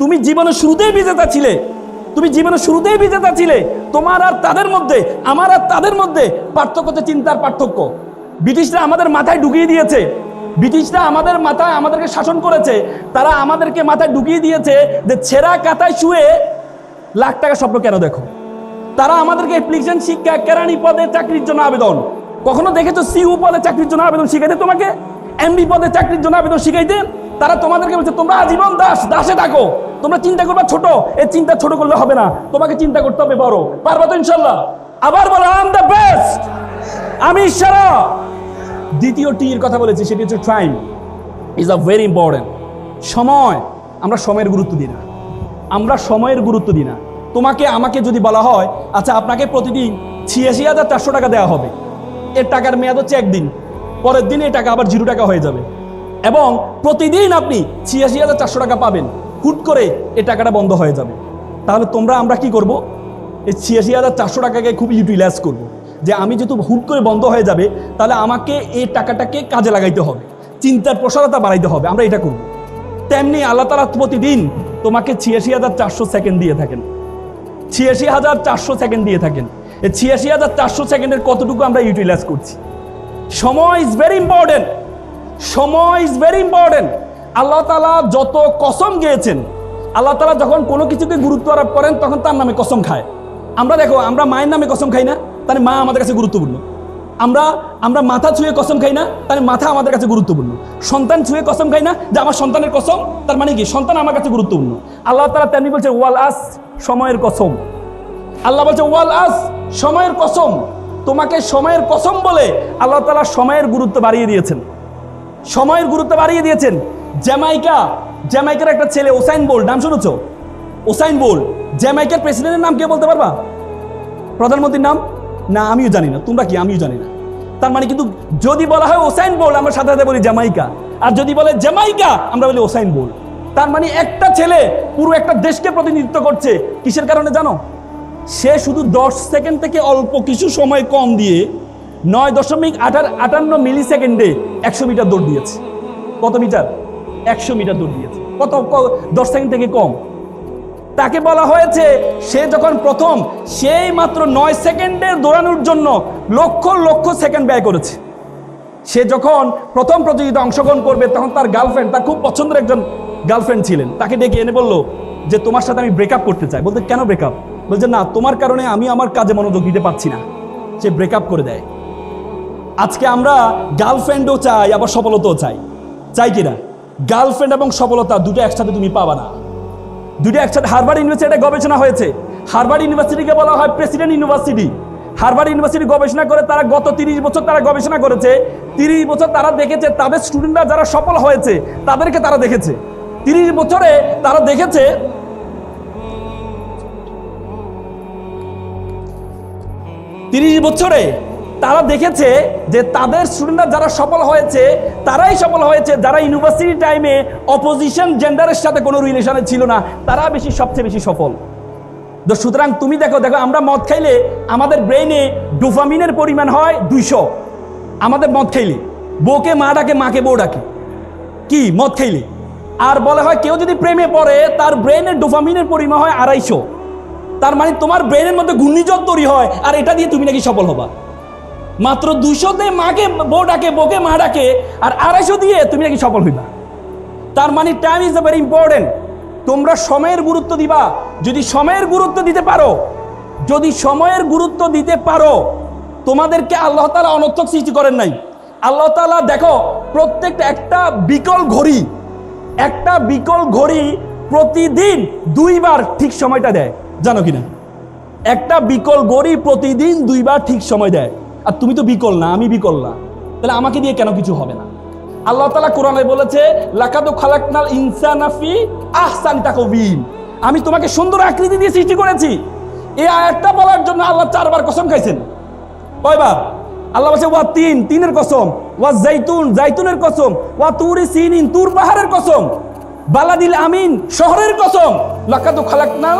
তুমি জীবনের শুরুতেই বিজেতা ছিলে। তুমি জীবনের শুরুতেই বিজেতা ছিলে। তোমার আর তাদের মধ্যে, আমার আর তাদের মধ্যে পার্থক্য হচ্ছে চিন্তার পার্থক্য। ব্রিটিশরা আমাদের মাথায় ঢুকিয়ে দিয়েছে। ব্রিটিশরা আমাদের মাথায় আমাদেরকে শাসন করেছে। তারা আমাদেরকে মাথায় ঢুকিয়ে দিয়েছে যে ছেঁড়া কাতায় শুয়ে লাখ টাকা স্বপ্ন কেন দেখো? তারা আমাদেরকে অ্যাপ্লিকেশন শিক্ষা, কেরানি পদে চাকরির জন্য আবেদন। কখনো দেখেছ সিইউ পদে চাকরির জন্য আবেদন শিখাইতে তোমাকে? এমবি পদে চাকরির জন্য আবেদন শিখাইতে? তারা তোমাদেরকে বলছে, তোমরা আজীবন দাস, দাসে থাকো। তোমরা চিন্তা করবা ছোট, এই চিন্তা ছোট করলে হবে না। তোমাকে চিন্তা করতে হবে বড়। পারবা তো ইনশাল্লাহ। আবার বলো আই দ্য বেস্ট আমি সেরা। দ্বিতীয় টির কথা বলেছি, সেটি হচ্ছে time is a very important সময়, আমরা সময়ের গুরুত্ব দিই না। আমরা সময়ের গুরুত্ব দিই না। তোমাকে, আমাকে যদি বলা হয় আচ্ছা আপনাকে প্রতিদিন ছিয়াশি হাজার চারশো টাকা দেওয়া হবে। এর টাকার মেয়াদ হচ্ছে একদিন। পরের দিন এই টাকা আবার জিরো টাকা হয়ে যাবে। এবং প্রতিদিন আপনি ছিয়াশি হাজার চারশো টাকা পাবেন। হুট করে এই টাকাটা বন্ধ হয়ে যাবে। তাহলে তোমরা, আমরা কি করব? এই ছিয়াশি হাজার চারশো টাকাকে খুব ইউটিলাইজ করব। যে আমি যেহেতু হুট করে বন্ধ হয়ে যাবে, তাহলে আমাকে এই টাকাটাকে কাজে লাগাইতে হবে। চিন্তার প্রসারতা বাড়াইতে হবে। আমরা এটা করব। তেমনি আল্লাহ তালা প্রতিদিন তোমাকে ছিয়াশি হাজার চারশো সেকেন্ড দিয়ে থাকেন। ছিয়াশি হাজার চারশো সেকেন্ড দিয়ে থাকেন। এই ছিয়াশি হাজার চারশো সেকেন্ডের কতটুকু আমরা ইউটিলাইজ করছি? সময় ইজ ভেরি ইম্পর্টেন্ট সময় is very important Allah Ta'ala যত কসম গিয়েছেন, আল্লাহ তালা যখন কোনো কিছুকে গুরুত্ব আরোপ করেন, তখন তার নামে কসম খায়। আমরা দেখো, আমরা মায়ের নামে কসম খাই না তাহলে মা আমাদের কাছে গুরুত্বপূর্ণ। আমরা আমরা মাথা ছুঁয়ে কসম খাই না তাহলে মাথা আমাদের কাছে গুরুত্বপূর্ণ। সন্তান ছুঁয়ে কসম খাই না, যে আমার সন্তানের কসম, তার মানে কি? সন্তান আমার কাছে গুরুত্বপূর্ণ। আল্লাহ তালা তেমনি বলছে, ওয়াল আস, সময়ের কসম। আল্লাহ বলছে, ওয়াল আস, সময়ের কসম। তোমাকে সময়ের কসম বলে আল্লাহ তালা সময়ের গুরুত্ব বাড়িয়ে দিয়েছেন। সময়ের গুরুত্ব বাড়িয়ে দিয়েছেন। জ্যামাইকা, জ্যামাইকার একটা ছেলে, ওসাইন বোল্ট, নাম শুনেছ? ওসাইন বোল্ট, জ্যামাইকার প্রেসিডেন্টের নাম কে বলতে পারবা? প্রধানমন্ত্রীর নাম? না, আমিও জানি না। তোমরা কি? আমিও জানি না। তার মানে কিন্তু যদি বলা হয় ওসাইন বোল্ট, আমরা সাথে সাথে বলি জ্যামাইকা। আর যদি বলে জ্যামাইকা, আমরা বলি ওসাইন বোল্ট। তার মানে একটা ছেলে পুরো একটা দেশকে প্রতিনিধিত্ব করছে। কিসের কারণে জানো? সে শুধু দশ সেকেন্ড থেকে অল্প কিছু সময় কম দিয়ে নয় দশমিক আঠার আটান্ন মিলি সেকেন্ডে একশো মিটার দৌড় দিয়েছে। কত মিটার? একশো মিটার দৌড় দিয়েছে। কত দশ সেকেন্ড থেকে কম। তাকে বলা হয়েছে, সে যখন প্রথম, সেই মাত্র নয় সেকেন্ডের দৌড়ানোর জন্য লক্ষ লক্ষ সেকেন্ড ব্যয় করেছে। সে যখন প্রথম প্রতিযোগিতা অংশগ্রহণ করবে, তখন তার গার্লফ্রেন্ড তার খুব পছন্দের একজন গার্লফ্রেন্ড ছিলেন। তাকে ডেকে এনে বলল যে, তোমার সাথে আমি ব্রেকআপ করতে চাই। বলতে, কেন ব্রেকআপ বলছে, না, তোমার কারণে আমি আমার কাজে মনোযোগ দিতে পারছি না। সে ব্রেকআপ করে দেয়। আজকে আমরা গার্লফ্রেন্ডও চাই, আবার সফলতাও চাই। চাই কিনা গার্লফ্রেন্ড এবং সফলতা দুটো একসাথে তুমি পাবা না। দুটো একসাথে হারবার্ড ইউনিভার্সিটিতে গবেষণা হয়েছে। হারবার্ড ইউনিভার্সিটিকে বলা হয় প্রেসিডেন্ট ইউনিভার্সিটি হারবার্ড ইউনিভার্সিটি গবেষণা করে তারা গত তিরিশ বছর তারা গবেষণা করেছে। তিরিশ বছর তারা দেখেছে তাদের স্টুডেন্টরা যারা সফল হয়েছে, তাদেরকে তারা দেখেছে। তিরিশ বছরে তারা দেখেছে তিরিশ বছরে তারা দেখেছে যে তাদের স্টুডেন্টরা যারা সফল হয়েছে, তারাই সফল হয়েছে যারা ইউনিভার্সিটি টাইমে অপোজিশন জেন্ডারের সাথে কোনো রিলেশনে ছিল না, তারা বেশি, সবচেয়ে বেশি সফল। তো সুতরাং তুমি দেখো দেখো, আমরা মদ খাইলে আমাদের ব্রেইনে ডোফামিনের পরিমাণ হয় দুইশো। আমাদের মদ খাইলে, বউকে মা ডাকে, মাকে বউ ডাকে। কি? মদ খাইলে। আর বলা হয় কেউ যদি প্রেমে পড়ে, তার ব্রেনের ডোফামিনের পরিমাণ হয় আড়াইশো। তার মানে তোমার ব্রেনের মধ্যে ঘূর্ণিঝড় তৈরি হয়, আর এটা দিয়ে তুমি নাকি সফল হবা। মাত্র দুশোতে মাকে, বউ ডাকে, বউকে মা ডাকে, আর আড়াইশো দিয়ে তুমি নাকি সফল হইবা। তার মানে time is the very important তোমরা সময়ের গুরুত্ব দিবা। যদি সময়ের গুরুত্ব দিতে পারো, যদি সময়ের গুরুত্ব দিতে পারো, তোমাদেরকে আল্লাহ তালা অনর্থক সৃষ্টি করেন নাই। আল্লাহ তালা দেখো, প্রত্যেকটা একটা বিকল ঘড়ি, একটা বিকল ঘড়ি প্রতিদিন দুইবার ঠিক সময়টা দেয়। জানো কিনা? একটা বিকল গড়ি প্রতিদিন দুইবার ঠিক সময় দেয়। আর তুমি তো বিকল না, আমি বিকল না। তাহলে আমাকে দিয়ে কেন কিছু হবে না? আল্লাহ তালা কোরআনে বলেছে খালাকনাল ইনসানাফি আমি তোমাকে সুন্দর আকৃতি দিয়ে সৃষ্টি করেছি। এই আয়াতটা বলার জন্য আল্লাহ চারবার কসম খাইছেন। কয়বার? আল্লাহ বলছে, ওয়া তিন, তিনের কসম। ওয়া জাইতুন জাইতুনের কসম। ওয়া তুরি সিনিন, তুর পাহাড়ের কসম। বালাদিল আমিন, শহরের কসম। লাকাদু খালাকনাল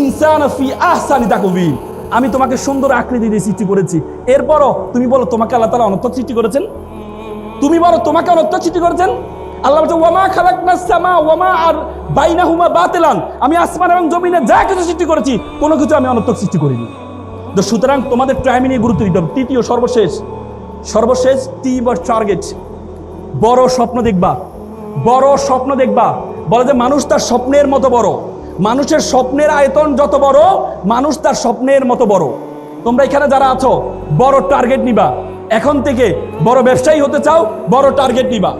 ইনসান ফি আহসানি তাকবিন আমি তোমাকে সুন্দর আকৃতি দিয়ে সৃষ্টি করেছি। এরপরও তুমি বলো, তোমাকে আল্লাহ তালা অনর্থক সৃষ্টি করেছেন? তুমি বলো, তোমাকে অনর্থক সৃষ্টি করেছেন? আল্লাহ বলছে, ওয়ামা খালাকনা সামা, ওয়ামা আর বাইনাহুমা বাতিলান। আমি আসমান এবং জমিনে যা কিছু সৃষ্টি করেছি, কোনো কিছু আমি অনর্থক সৃষ্টি করিনি। তো সুতরাং তোমাদের টাইম নিয়ে গুরুত্ব দিতে হবে। তৃতীয়, সর্বশেষ। সর্বশেষ টি বা টার্গেট বড় স্বপ্ন দেখবা। বড় স্বপ্ন দেখবা। বলে যে, মানুষ তার স্বপ্নের মতো বড়। মানুষের স্বপ্নের আয়তন যত বড়, মানুষ তার স্বপ্নের মতো বড়। তোমরা এখানে যারা আছো, বড় টার্গেট নিবা। এখন থেকে বড় ব্যবসায়ী হতে চাও, বড় টার্গেট নিবা।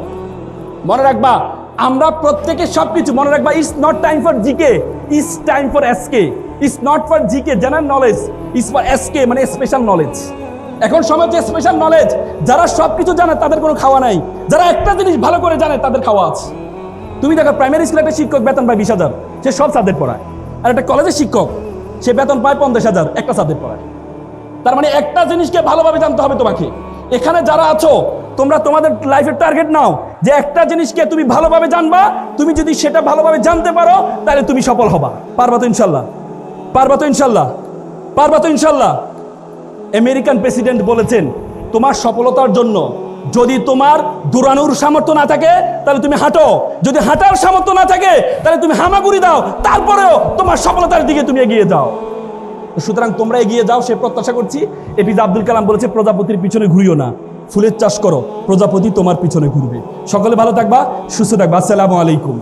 মনে রাখবা, আমরা প্রত্যেকে সবকিছু, মনে রাখবা is not time for GK is time for SK is not for GK general knowledge is for SK মানে স্পেশাল নলেজ এখন হচ্ছে স্পেশাল নলেজ যারা সবকিছু জানে, তাদের কোনো খাওয়া নাই। যারা একটা জিনিস ভালো করে জানে, তাদের খাওয়া আছে। তুমি দেখো প্রাইমারি স্কুলে একটা শিক্ষক বেতন পায় বিশ হাজার। সে সব সাবজেক্ট পড়ায়। আর একটা কলেজের শিক্ষক, সে বেতন পায় পঞ্চাশ হাজার, একটা সাবজেক্ট পড়ায়। তার মানে একটা জিনিসকে ভালোভাবে জানতে হবে তোমাকে। এখানে যারা আছো, তোমরা তোমাদের লাইফের টার্গেট নাও, যে একটা জিনিসকে তুমি ভালোভাবে জানবা, তুমি যদি সেটা ভালোভাবে জানতে পারো, তাহলে তুমি সফল হবা। পারবা তো ইনশাল্লাহ। পারবা তো ইনশাল্লাহ। পারবা তো ইনশাল্লাহ। আমেরিকান প্রেসিডেন্ট বলেছেন, তোমার সফলতার জন্য যদি তোমার দৌড়ানোর সামর্থ্য না থাকে, তাহলে তুমি হাঁটো। যদি হাঁটার সামর্থ্য না থাকে, তাহলে তুমি হামাগুড়ি দাও। তারপরেও তোমার সফলতার দিকে তুমি এগিয়ে যাও। সুতরাং তোমরা এগিয়ে যাও, সে প্রত্যাশা করছি। এপিজে আব্দুল কালাম বলেছে, প্রজাপতির পিছনে ঘুরিও না। ফুলের চাষ করো, প্রজাপতি তোমার পিছনে ঘুরবে। সকলে ভালো থাকবা, সুস্থ থাকবা। আসসালামু আলাইকুম।